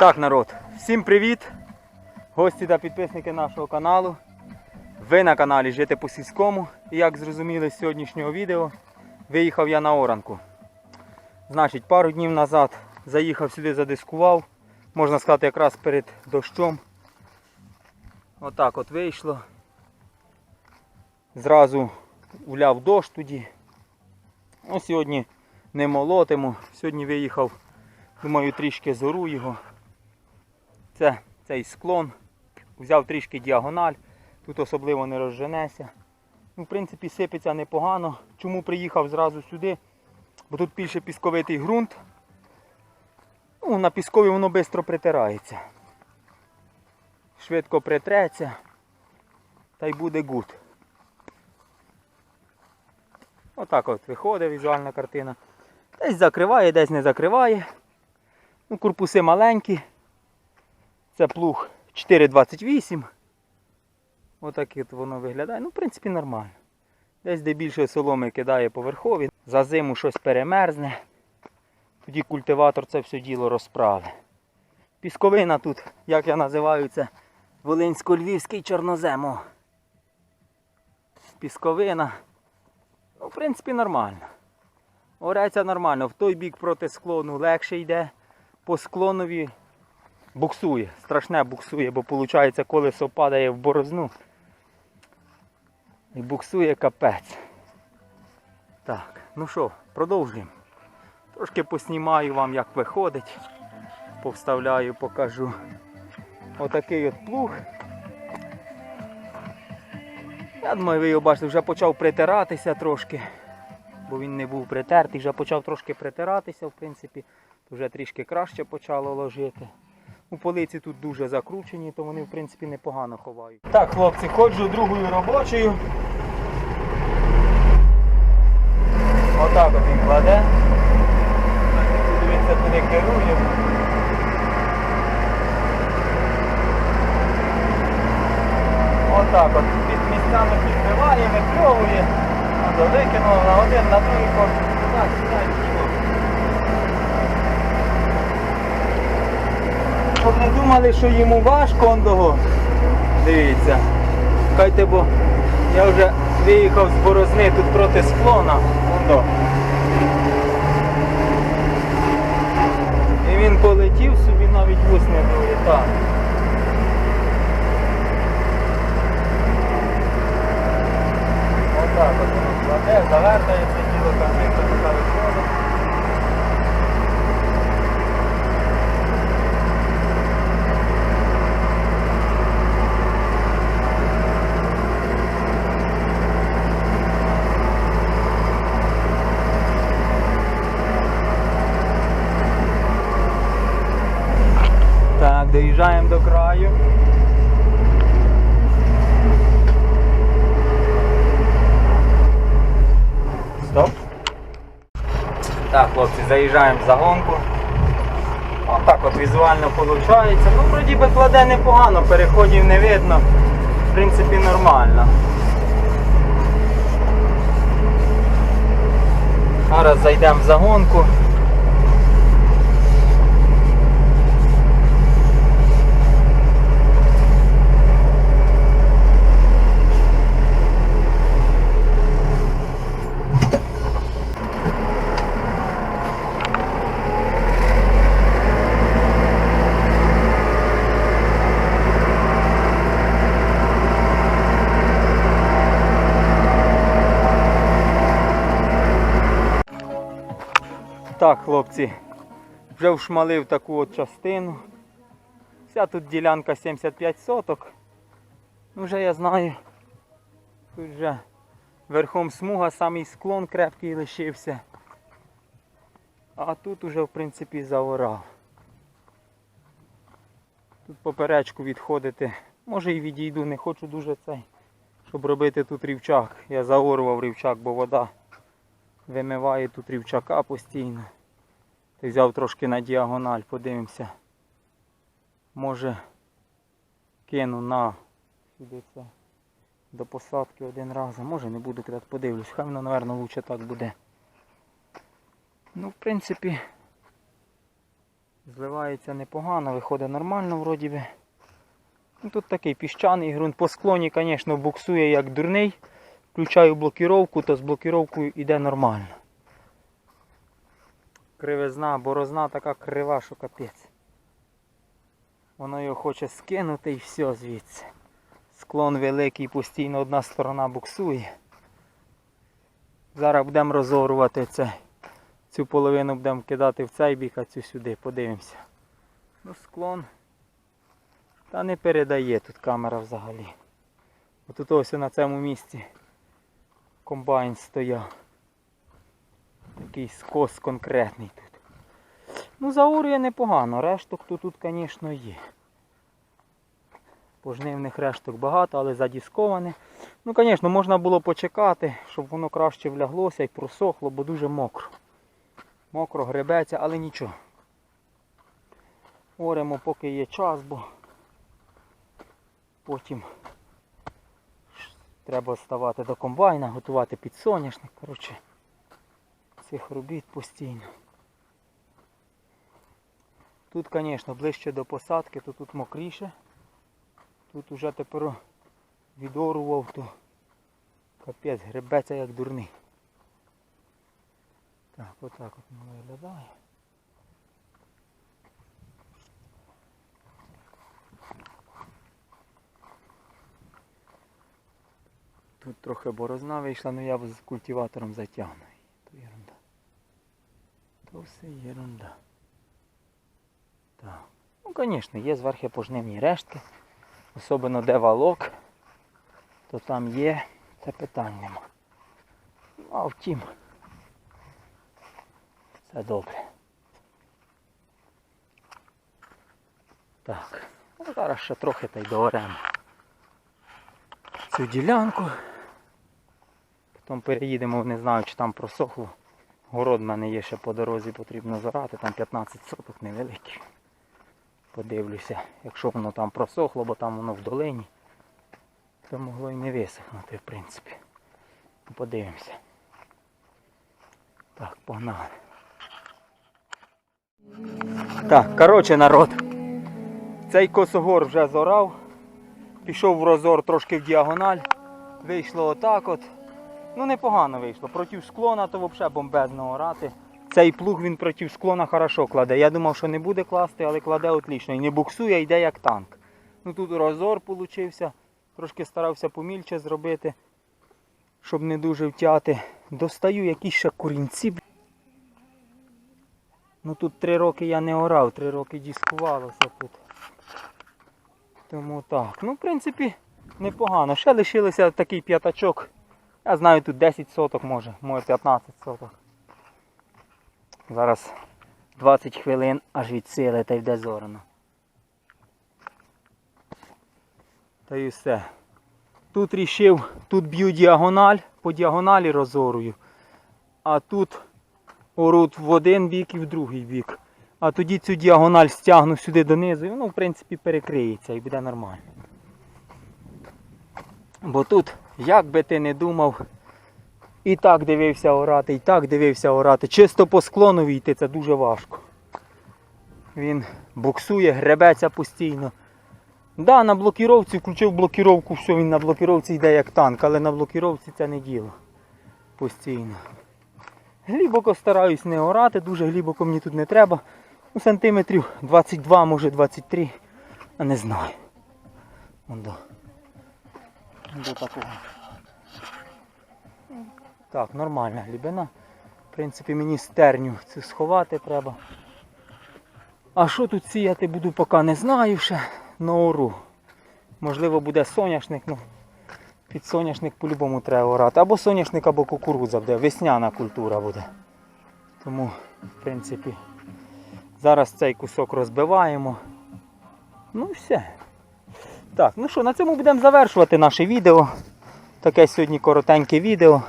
Так, народ, всім привіт! Гості та підписники нашого каналу. Ви на каналі Жити по сільському. І як зрозуміли з сьогоднішнього відео, виїхав я на оранку. Значить, пару днів назад заїхав сюди, задискував. Можна сказати, якраз перед дощом. Отак от вийшло. Зразу уляв дощ тоді. Ну, сьогодні не молотимо. Сьогодні виїхав, думаю, трішки зору його. Це цей склон. Взяв трішки діагональ. Тут особливо не розженеся. Ну, в принципі, сипеться непогано. Чому приїхав зразу сюди? Бо тут більше пісковитий ґрунт. Ну, на піскові воно швидко притирається. Швидко притреться. Та й буде гуд. Отак от виходить візуальна картина. Десь закриває, десь не закриває. Ну, корпуси маленькі. Це плуг 4,28. Отак от воно виглядає. Ну, в принципі, нормально. Десь де більше соломи кидає поверхові. За зиму щось перемерзне. Тоді культиватор це все діло розправить. Пісковина тут, як я називаю це, Волинсько-Львівський чорнозем. Пісковина. Ну, в принципі, нормально. Ореться нормально. В той бік проти склону легше йде. По склонові буксує. Страшне буксує, бо виходить колесо падає в борозну. І буксує капець. Так, ну що, продовжуємо. Трошки поснімаю вам, як виходить. Повставляю, покажу. Отакий от плуг. Я думаю, ви його бачите, вже почав притиратися трошки, бо він не був притертий, вже почав трошки притиратися, в принципі, вже трішки краще почало ложити. У полиці тут дуже закручені, то вони в принципі непогано ховають. Так, хлопці, ходжу другою робочою. Отак от він кладе. Дивіться, куди керує. Отак от під місцями підбиває, випльовує, Надо викинув на один, на другий корпус. Так, сюди, Щоб не думали, що йому важко он того. Дивіться. Хайте, бо я вже виїхав з борозни тут проти склона. Вон до. І він полетів собі навіть вус не. Так. Отак от воно кладе, завертається тіло картинка така виходить. Так, доїжджаємо до краю. Стоп. Так, хлопці, заїжджаємо в загонку. Отак от візуально виходить. Ну, вроді би кладе непогано, переходів не видно. В принципі, нормально. Зараз зайдемо в загонку. Так, хлопці, вже вшмалив таку от частину. Вся тут ділянка 75 соток. Ну, вже я знаю. Тут вже верхом смуга, самий склон крепкий лишився. А тут уже в принципі заорав. Тут поперечку відходити. Може і відійду, не хочу дуже цей, щоб робити тут рівчак. Я заорував рівчак, бо вода вимиває тут рівчака постійно. Взяв трошки на діагональ, подивимося. Може кину на це до посадки один раз. Може не буду кидати, подивлюсь. Хай воно, напевно, лучше так буде. Ну, в принципі, Зливається непогано, виходить нормально вроді би. Ну, тут такий піщаний ґрунт. По склоні, звісно, буксує як дурний. Включаю блокіровку, то з блокіровкою йде нормально. Кривизна, борозна така крива, що капець. Воно його хоче скинути і все звідси. Склон великий, постійно одна сторона буксує. Зараз будемо розорувати це. Цю половину будемо кидати в цей бік, а цю сюди. Подивимося. Ну, склон. Та не передає тут камера взагалі. Отут ось на цьому місці комбайн стояв. Такий скос конкретний тут. Ну, заурює непогано, решток тут, тут, звісно, є. Пожнивних решток багато, але задісковане. Ну, звісно, можна було почекати, щоб воно краще вляглося і просохло, бо дуже мокро. Мокро гребеться, але нічого. Оремо, поки є час, бо потім треба ставати до комбайна, готувати під соняшник. Коротше, цих робіт постійно. Тут, звісно, ближче до посадки, то тут мокріше. Тут уже тепер відорував, то капець, гребеться як дурний. Так, отак от воно виглядає. Тут трохи борозна вийшла, але я з культиватором затягну. Все ерунда. Так. Ну, звісно, є зверху пожнивні рештки. Особливо де валок, то там є, це питань нема. Ну, А втім, це добре. Так, ну зараз ще трохи та й дооремо цю ділянку. Потім переїдемо, не знаю, чи там просохло. Город в мене є ще по дорозі, потрібно зорати, там 15 соток невеликий. Подивлюся, якщо воно там просохло, бо там воно в долині, то могло і не висохнути, в принципі. Подивимося. Так, погнали. Так, коротше, народ. Цей косогор вже зорав. Пішов в розор трошки в діагональ. Вийшло отак от. Ну непогано вийшло. Проти склона то взагалі бомбезно орати. Цей плуг він проти склона хорошо кладе. Я думав, що не буде класти, але кладе отлично. І не буксує, йде як танк. Ну тут розор получився. Трошки старався помільче зробити, щоб не дуже втяти. Достаю якісь ще корінці. Ну тут три роки я не орав, три роки дискувалося тут. Тому так. Ну, в принципі, непогано. Ще лишилося такий п'ятачок. Я знаю, тут 10 соток може, може 15 соток. Зараз 20 хвилин аж від сили та йде зорано. Та й все. Тут рішив, тут б'ю діагональ, по діагоналі розорую. А тут орут в один бік і в другий бік. А тоді цю діагональ стягну сюди донизу і воно в принципі перекриється і буде нормально. Бо тут, як би ти не думав, і так дивився орати, і так дивився орати. Чисто по склону йти це дуже важко. Він буксує, гребеться постійно. Да, на блокіровці включив блокіровку, все, він на блокіровці йде як танк, але на блокіровці це не діло. Постійно. Глибоко стараюсь не орати, дуже глибоко мені тут не треба. Ну, сантиметрів 22, може 23, а не знаю. Вон До, до такого. Так, нормальна глибина. В принципі, мені стерню цю сховати треба. А що тут сіяти буду, поки не знаю ще. На ору. Можливо буде соняшник, ну під соняшник по-любому треба орати. Або соняшник, або кукурудза буде. Весняна культура буде. Тому, в принципі, зараз цей кусок розбиваємо. Ну і все. Так, ну що, на цьому будемо завершувати наше відео. Таке сьогодні коротеньке відео.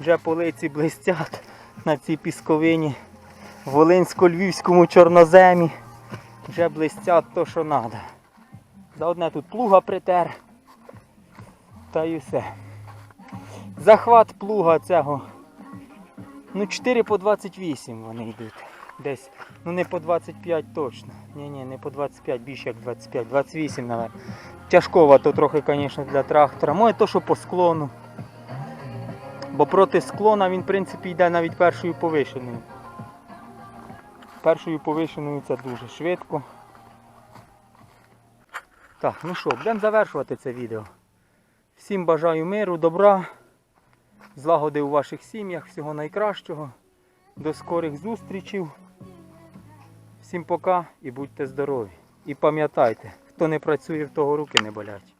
Вже полиці блистять на цій пісковині. В Волинсько-Львівському чорноземі. Вже блистять то, що треба. Заодне тут плуга притер. Та і все. Захват плуга цього. Ну 4 по 28 вони йдуть. Десь, ну не по 25 точно. Ні, ні, не по 25, більше як 25, 28, навіть. Тяжковато трохи, звісно, для трактора. Може то, що по склону. Бо проти склона він, в принципі, йде навіть першою повишеною. Першою повишеною це дуже швидко. Так, ну що, будемо завершувати це відео. Всім бажаю миру, добра, злагоди у ваших сім'ях, всього найкращого. До скорих зустрічей. Всім пока і будьте здорові. І пам'ятайте, хто не працює, в того руки не болять.